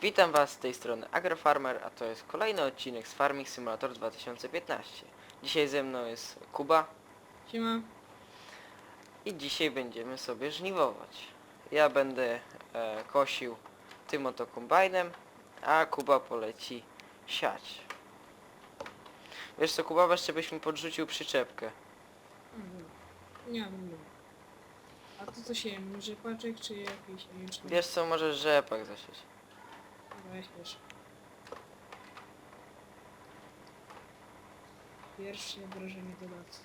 Witam Was z tej strony AgroFarmer, a to jest kolejny odcinek z Farming Simulator 2015. Dzisiaj ze mną jest Kuba Siema. i dzisiaj będziemy sobie żniwować. Ja będę e, kosił tym oto kombajnem, a Kuba poleci siać. Wiesz co Kuba, jeszcze byś mi podrzucił przyczepkę. Mhm. Nie nie. A to co się rzepaczek czy jakiś jęczmień? Wiesz co, możesz rzepak zasieć. Wiesz. Pierwsze wrażenie dodacy.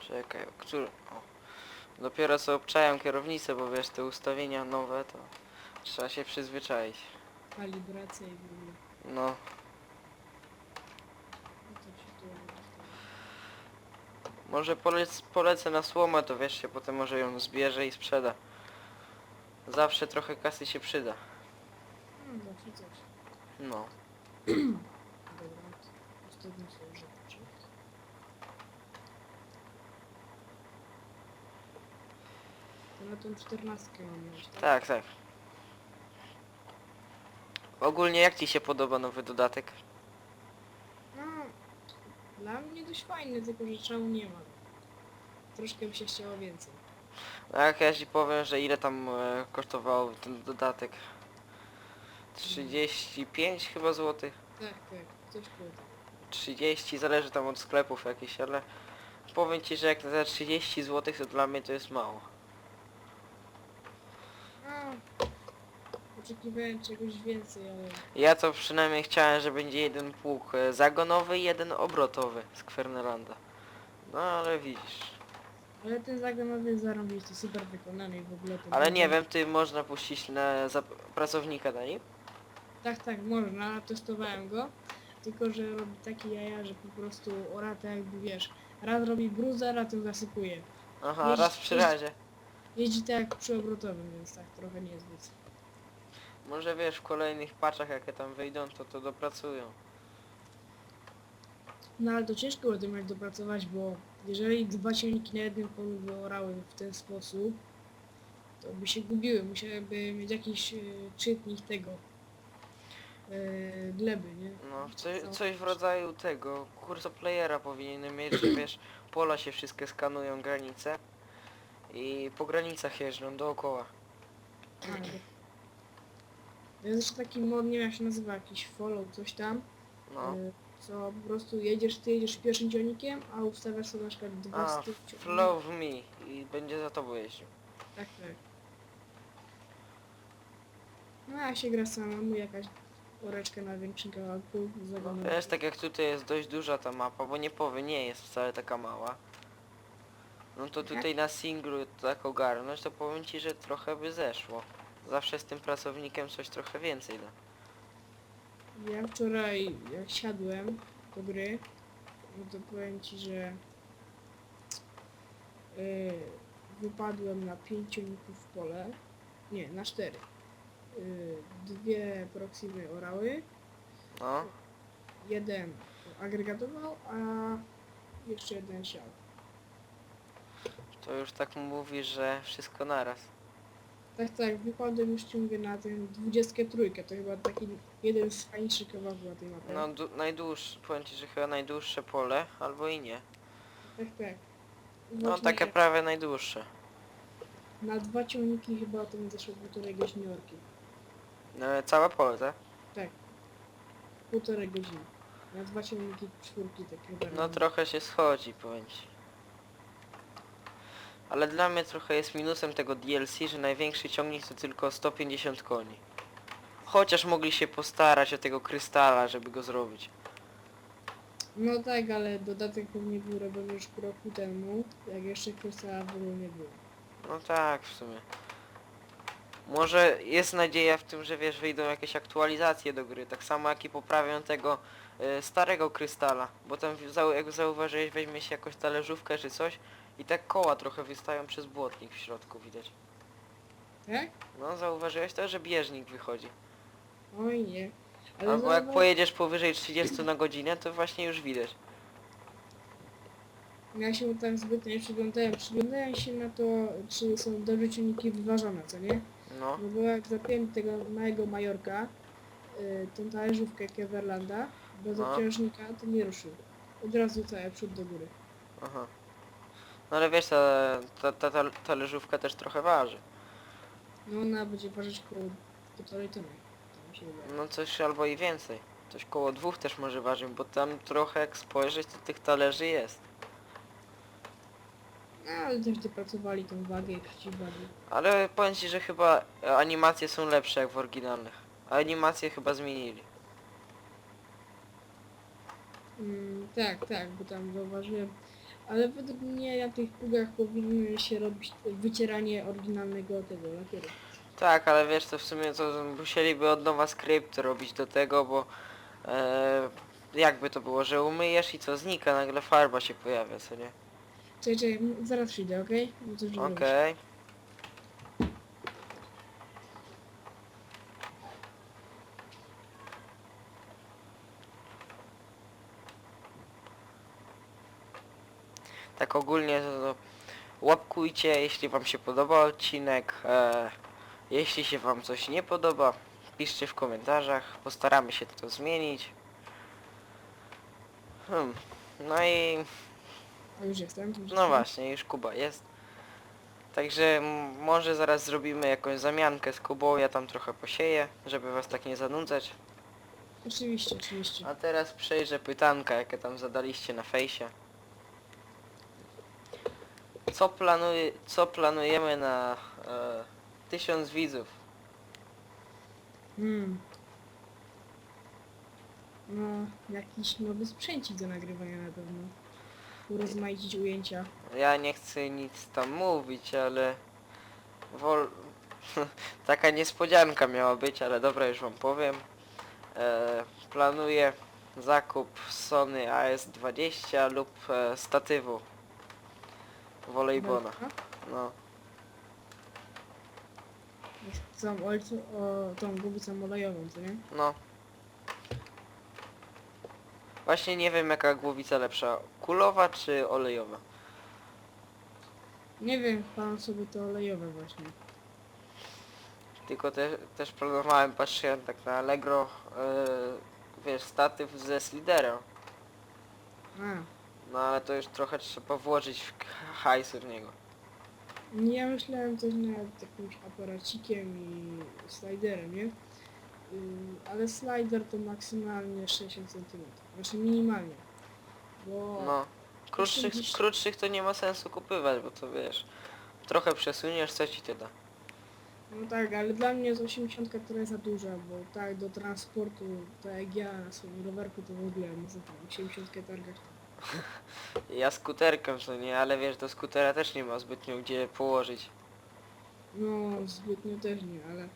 Czekaj, który... O. Dopiero co obczajam kierownicę, bo wiesz, te ustawienia nowe to trzeba się przyzwyczaić. Kalibracja i w ogóle. No, No to ci tu ustawię. może polec, polecę na słomę, to wiesz, się potem może ją zbierze i sprzeda. Zawsze trochę kasy się przyda. No. No. Dobra. Sobie rzepaczek. To na tą czternastkę mam mieć, tak? Tak, tak. Ogólnie jak ci się podoba nowy dodatek? No, dla mnie dość fajny, tylko że czemu nie ma. Troszkę by się chciało więcej. No jak ja ci powiem, że ile tam e, kosztował ten dodatek? 35 chyba złotych? Tak, tak, coś było tak. 30, zależy tam od sklepów jakichś, ale powiem ci, że jak za 30 zł to dla mnie to jest mało. Oczekiwałem czegoś więcej, ale Ja to przynajmniej chciałem, że będzie jeden pług e, zagonowy i jeden obrotowy z Kwerneranda. No ale widzisz. Ale ten zagonowy jest zarąbisty, super wykonany i w ogóle to... Ale nie wiem, ty można puścić na za pracownika na nim? Tak, tak, można, testowałem go, tylko że robi takie jaja, że po prostu orata jakby wiesz, raz robi bruzę, raz zasypuje. Aha, Jeździ- raz przy razie. Jeździ tak jak przy obrotowym, więc tak trochę niezbyt. Może wiesz, w kolejnych paczach jakie tam wyjdą, to to dopracują. No ale to ciężko będzie mieć dopracować, bo jeżeli dwa silniki na jednym polu wyorały w ten sposób, to by się gubiły. Musiałyby mieć jakiś e, czytnik tego e, gleby, nie? No, coś, Co? coś w rodzaju tego, kurso playera powinien mieć, że wiesz, pola się wszystkie skanują, granice i po granicach jeżdżą dookoła. To jest jeszcze taki mod, nie wiem jak się nazywa, jakiś follow, coś tam, No. e, co po prostu jedziesz, ty jedziesz pierwszym ciągnikiem, a ustawiasz sobie na przykład dwa A, z tych ciągników. flow me i będzie za tobą jeździł. Tak, tak. No a się gra samemu, jakaś oreczka na większym kawałku No, zagonem. wiesz, tak jak tutaj jest dość duża ta mapa, bo nie powiem, nie jest wcale taka mała. No to tutaj na singlu tak ogarnąć, to powiem ci, że trochę by zeszło. Zawsze z tym pracownikiem coś trochę więcej da. Ja wczoraj jak siadłem do gry, no to powiem ci, że yy, wypadłem na pięć ciągników w pole. Nie, na cztery. Yy, dwie proximy orały, No, jeden agregatował, a jeszcze jeden siał. to już tak mówi, że wszystko naraz. Tak, tak, wypadłem już ciągle na ten 23, to chyba taki jeden z fajniejszych kawałków na tej mapie. No du- najdłuższe, powiem ci, że chyba najdłuższe pole, albo i nie. Tak, tak. No Właśnie takie prawie najdłuższe. Na dwa ciągniki chyba to mi zeszło półtorej godziniorki. No, całe pole, tak? Tak. Półtorej godziny. Na dwa ciągniki czwórki tak chyba. No trochę się schodzi, powiem ci. Ale dla mnie trochę jest minusem tego DLC, że największy ciągnik to tylko 150 koni. Chociaż mogli się postarać o tego krystala, żeby go zrobić. No tak, ale dodatek pewnie był robiony już pół roku temu, jak jeszcze Krystala w ogóle nie było. No tak, w sumie. Może jest nadzieja w tym, że wiesz, wyjdą jakieś aktualizacje do gry, tak samo jak i poprawią tego e, starego krystala, bo tam zau jak zauważyłeś, weźmie się jakąś talerzówkę czy coś i tak koła trochę wystają przez błotnik w środku widać. Tak? No zauważyłeś to, że bieżnik wychodzi. Oj nie. Ale Albo jak pojedziesz powyżej 30 na godzinę, to właśnie już widać. Ja się tak zbytnio nie przyglądałem. Przyglądałem się na to, czy są dobrze ciągniki wyważone, co nie? No, No bo jak zapięłem tego małego Majorka, y, tą talerzówkę Keverlanda, bez No. obciążnika, to nie ruszył. Od razu cały przód do góry. aha. No ale wiesz, ta, ta, ta, ta talerzówka też trochę waży. No ona będzie ważyć około półtorej tony. To mi się wydaje. No coś albo i więcej. Coś koło dwóch też może ważyć, bo tam trochę jak spojrzeć, to tych talerzy jest. No, ale też dopracowali tą wagę i przeciwwagę. Ale powiem ci, że chyba animacje są lepsze jak w oryginalnych. Animacje chyba zmienili. Mm, tak, tak, bo tam zauważyłem. Ale według mnie na tych pługach powinno się robić wycieranie oryginalnego tego lakieru. Tak, ale wiesz, to w sumie to musieliby od nowa skrypt robić do tego, bo e, jakby to było, że umyjesz i co, znika, nagle farba się pojawia, co nie? Czekaj, czekaj, zaraz przyjdę, okej? Bo coś. Okej. Ogólnie to, to łapkujcie, jeśli wam się podoba odcinek. E, jeśli się wam coś nie podoba, piszcie w komentarzach. Postaramy się to zmienić. Hmm. No i A już jestem. już no jestem. właśnie, już Kuba jest. Także m- może zaraz zrobimy jakąś zamiankę z Kubą, ja tam trochę posieję, żeby was tak nie zanudzać. Oczywiście, oczywiście. A teraz przejrzę pytanka, jakie tam zadaliście na fejsie. Co, planuje, co planujemy na e, tysiąc widzów? Hmm. No, jakiś nowy sprzęcik do nagrywania na pewno. Urozmaicić ujęcia. Ja nie chcę nic tam mówić, ale... Wol... Taka niespodzianka miała być, ale dobra, już wam powiem. E, planuję zakup Sony AS20 lub e, statywu Volleybona. Belka. No, tą, olcu, o, tą głowicą olejową, co nie? no. Właśnie nie wiem jaka głowica lepsza, kulowa czy olejowa. Nie wiem, pan sobie to olejowe właśnie. Tylko te, też planowałem, patrzyłem tak na Allegro, e, wiesz, statyw ze sliderem. A, No ale to już trochę trzeba włożyć w k- hajsu w niego. ja myślałem też nad jakimś aparacikiem i sliderem, nie? Yy, ale slider to maksymalnie 60 cm. Znaczy minimalnie. Bo No. Krótszych, krótszych to nie ma sensu kupywać, bo to wiesz, trochę przesuniesz, co ci to da. No tak, ale dla mnie jest 80 trochę za duża, bo tak do transportu, tak jak ja na swoim rowerku to w ogóle nie za tam 80 targach. Ja skuterkiem to nie, ale wiesz, do skutera też nie ma zbytnio gdzie położyć. No zbytnio też nie, ale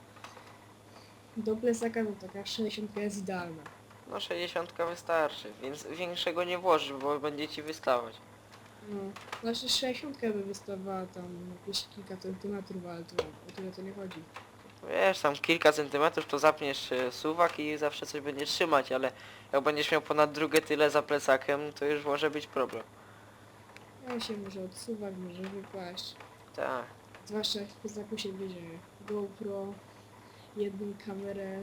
do plecaka to taka 60 jest idealna. No 60 wystarczy, więc większego nie włożysz, bo będzie ci wystawać. No, znaczy 60 by wystawała tam jakieś kilka centymetrów, ale to o tyle to nie chodzi. Wiesz, tam kilka centymetrów to zapniesz e, suwak i zawsze coś będzie trzymać, ale jak będziesz miał ponad drugie tyle za plecakiem, to już może być problem. Ja się może odsuwać, może wypaść. Tak. Zwłaszcza jak w plecaku się bierze GoPro, jedną kamerę,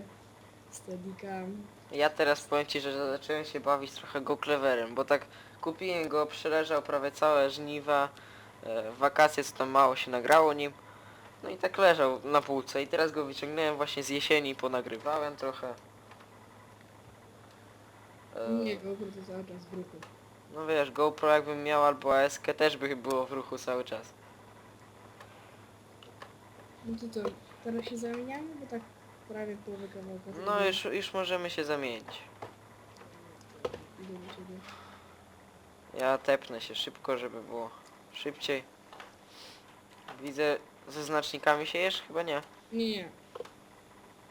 Steadicam. Ja teraz powiem ci, że zacząłem się bawić trochę go cleverem, bo tak kupiłem go, przeleżał prawie całe żniwa, e, w wakacje co tam mało się nagrało nim. No i tak leżał na półce i teraz go wyciągnąłem właśnie z jesieni, ponagrywałem trochę. E, Nie, GoPro to cały czas w ruchu. No wiesz, GoPro jakbym miał albo ASK też by było w ruchu cały czas. No to co, teraz się zamieniamy, bo tak prawie połowę kawałka. No już, już możemy się zamienić. Idę do ciebie. Ja tepnę się szybko, żeby było szybciej. Widzę, ze znacznikami się jesz? Chyba nie. Nie, nie.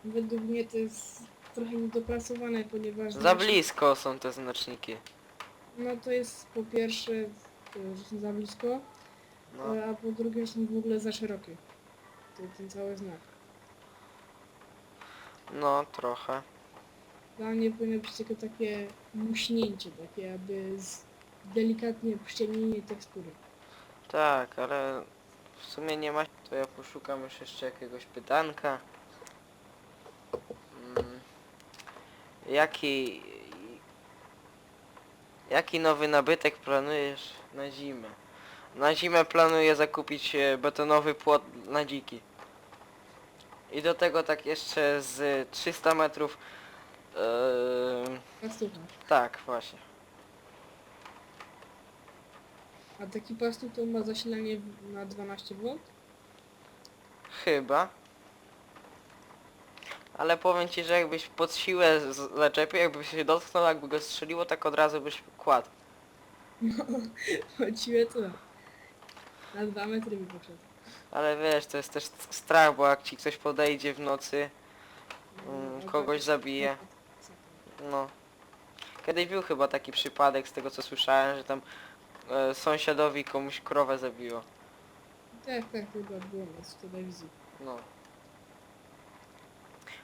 Według mnie to jest trochę niedopracowane, ponieważ... Za blisko są te znaczniki. No to jest po pierwsze, to, że są za blisko, No. a po drugie są w ogóle za szerokie. To ten cały znak. No, trochę. Dla mnie powinno być tylko takie muśnięcie, takie aby z delikatnie przyciemnienie tekstury. Tak, ale w sumie nie ma, to ja poszukam już jeszcze jakiegoś pytanka. Jaki... Jaki nowy nabytek planujesz na zimę? Na zimę planuję zakupić e, betonowy płot na dziki. I do tego tak jeszcze z 300 metrów... Yy, tak, właśnie. A taki pastuch to ma zasilanie w- na 12 V? Chyba. Ale powiem ci, że jakbyś pod siłę z- zaczepił, jakby się dotknął, jakby go strzeliło, tak od razu byś kładł. No, chodziłem co? Na 2 metry mi poszedł. Ale wiesz, to jest też strach, bo jak ci ktoś podejdzie w nocy, Mm, No, kogoś tak. zabije. no. Kiedyś był chyba taki przypadek, z tego co słyszałem, że tam e, sąsiadowi komuś krowę zabiło. Tak, tak, chyba było nas w telewizji. No.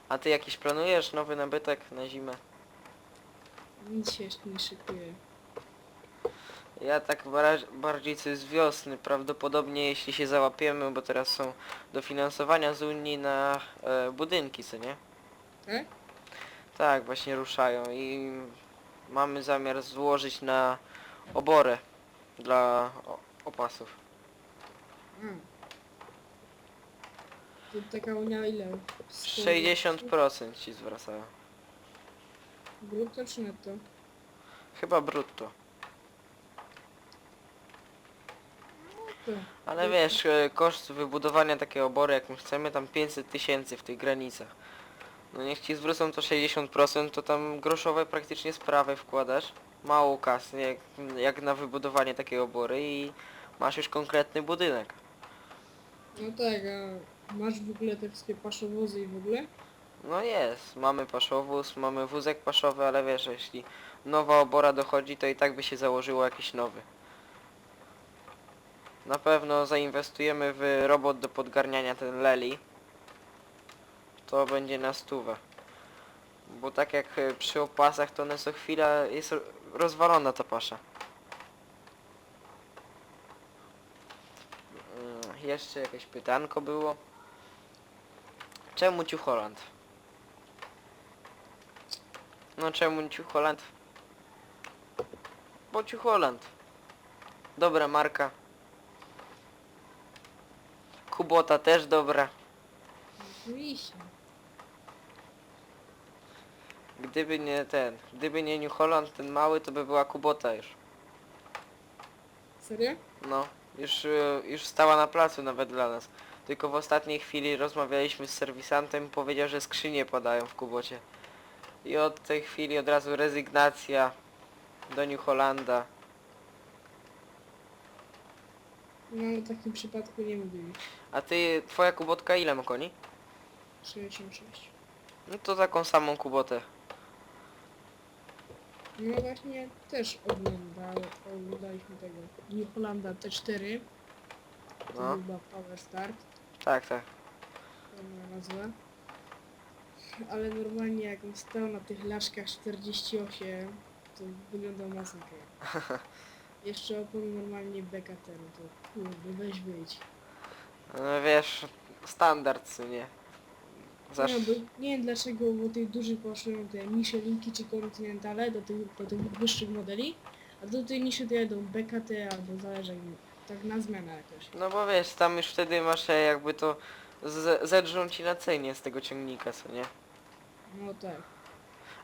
A ty jakiś planujesz nowy nabytek na zimę? Nic się jeszcze nie szykuje. Ja tak bara- bardziej coś z wiosny, prawdopodobnie jeśli się załapiemy, bo teraz są dofinansowania z Unii na e, budynki, co nie? Tak? Tak, właśnie ruszają i mamy zamiar złożyć na oborę dla o- opasów. A. To taka unia ile? 60% ci zwracają. Brutto czy netto? Chyba brutto. To. Ale wiesz, e, koszt wybudowania takiej obory, jak my chcemy, tam 500 tysięcy w tych granicach. No niech ci zwrócą to 60%, to tam groszowe praktycznie sprawy wkładasz. Mało kasy, jak, jak na wybudowanie takiej obory i masz już konkretny budynek. No tak, a masz w ogóle te wszystkie paszowozy i w ogóle? No jest, mamy paszowóz, mamy wózek paszowy, ale wiesz, jeśli nowa obora dochodzi, to i tak by się założyło jakiś nowy. Na pewno zainwestujemy w robot do podgarniania ten Leli. To będzie na stówę. Bo tak jak e, przy opasach, to one co chwila jest ro- rozwalona ta pasza. Mm, Jeszcze jakieś pytanko było. Czemu Ciu Holland? No czemu Ciu Holland? Bo Ciu Holland. Dobra marka. Kubota też dobra. Oczywiście. Gdyby nie ten, gdyby nie New Holland, ten mały, to by była Kubota już. Serio? No, już, już stała na placu nawet dla nas. Tylko w ostatniej chwili rozmawialiśmy z serwisantem, powiedział, że skrzynie padają w Kubocie. I od tej chwili od razu rezygnacja do New Hollanda. No w takim przypadku nie mówię. A ty, twoja Kubotka ile ma koni? 66. No to taką samą Kubotę. No właśnie też oglądał, oglądaliśmy tego New Hollanda T4. To No, chyba Power Start, tak, tak. nazwa. Ale normalnie jak on stał na tych laszkach 48, to wyglądał masakra. Jeszcze opon normalnie BKT, no to kurde, weź wyjdź. No wiesz, standard, co nie? Zasz... Nie, bo, nie wiem dlaczego, bo tych dużych poszły te Michelinki czy Continentale do tych, do tych wyższych modeli, a do tej niszy to jadą BKT albo zależy jak tak na zmianę jakoś. No bo wiesz, tam już wtedy masz e, jakby to z- zedrzą ci na cenie z tego ciągnika, co nie? No tak.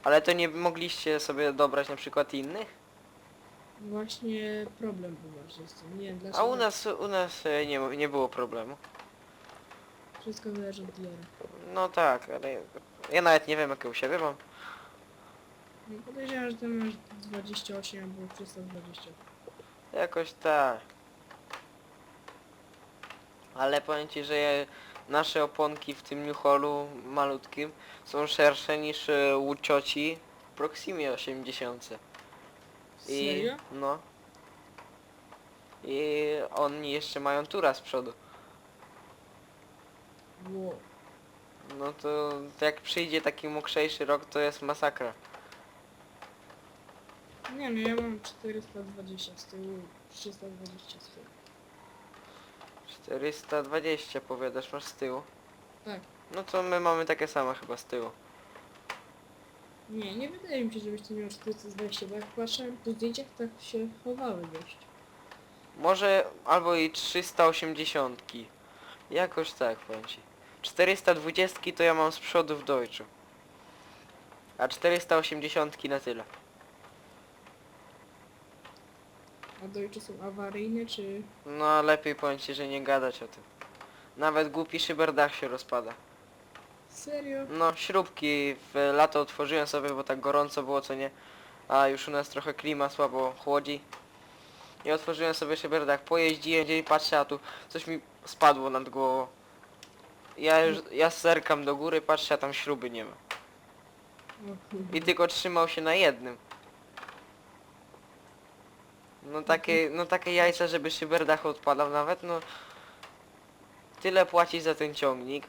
Ale to nie mogliście sobie dobrać na przykład innych? Właśnie problem chyba że z tym. Nie wiem A dlaczego. u nas, u nas e, nie, nie było problemu. Wszystko zależy od dealera. No tak, ale ja nawet nie wiem jakie u siebie mam. No podejrzewam, że tam masz 28 albo 320. Jakoś tak. Ale powiem ci, że je- nasze oponki w tym New malutkim są szersze niż e, u cioci w Proximie 80. I Serio? no. I oni jeszcze mają tura z przodu. Wow. No to, to jak przyjdzie taki mokrzejszy rok, to jest masakra. Nie no, ja mam 420 z tyłu, 320 z tyłu. 420 powiadasz, masz z tyłu. Tak. No to my mamy takie same chyba z tyłu. Nie, nie wydaje mi się, żebyś ty miał 420, bo jak patrzałem po zdjęciach, tak się chowały dość. Może albo i 380. Jakoś tak powiem ci. 420 to ja mam z przodu w Deutschu. A 480 na tyle. A dojcze są awaryjne, czy... No lepiej powiem ci, że nie gadać o tym. Nawet głupi szyberdach się rozpada. Serio? No śrubki w lato otworzyłem sobie, bo tak gorąco było co nie. A już u nas trochę klima słabo chłodzi. I otworzyłem sobie szyberdach, pojeździłem gdzieś, patrzę, a tu coś mi spadło nad głową. Ja już, ja zerkam do góry, patrzę, a tam śruby nie ma. I tylko trzymał się na jednym. No takie, no takie jajca, żeby szyberdach odpadał nawet, no... Tyle płaci za ten ciągnik.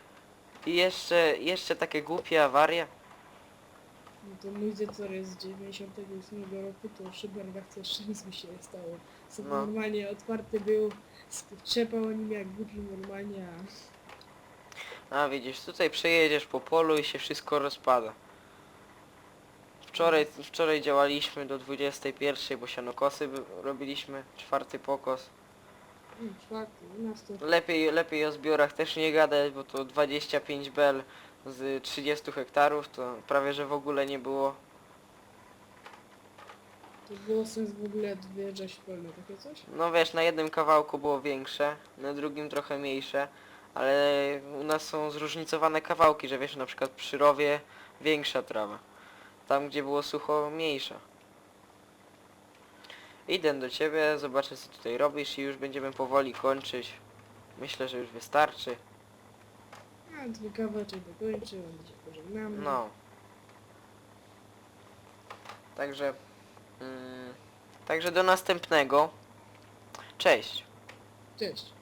I jeszcze, jeszcze takie głupie awarie. No to mój zetor jest z 98 roku, to w Szybergach też nic mi się nie stało. Co No. normalnie otwarty był, trzepał nim jak głupi normalnie, a... A widzisz, tutaj przejedziesz po polu i się wszystko rozpada. Wczoraj, wczoraj działaliśmy do 21, bo sianokosy by- robiliśmy, czwarty pokos. Mm, czwarty, u nas to... Lepiej, lepiej o zbiorach też nie gadać, bo to 25 bel z 30 hektarów, to prawie że w ogóle nie było. To było sens w ogóle wjeżdżać w pełne takie coś? No wiesz, na jednym kawałku było większe, na drugim trochę mniejsze, ale u nas są zróżnicowane kawałki, że wiesz, na przykład przy rowie większa trawa. Tam gdzie było sucho mniejsza. Idę do ciebie, zobaczę co tutaj robisz i już będziemy powoli kończyć. Myślę, że już wystarczy. A, dwie kawałeczek dokończę, będę się pożegnamy. No. Także... Mm, także do następnego. Cześć. Cześć.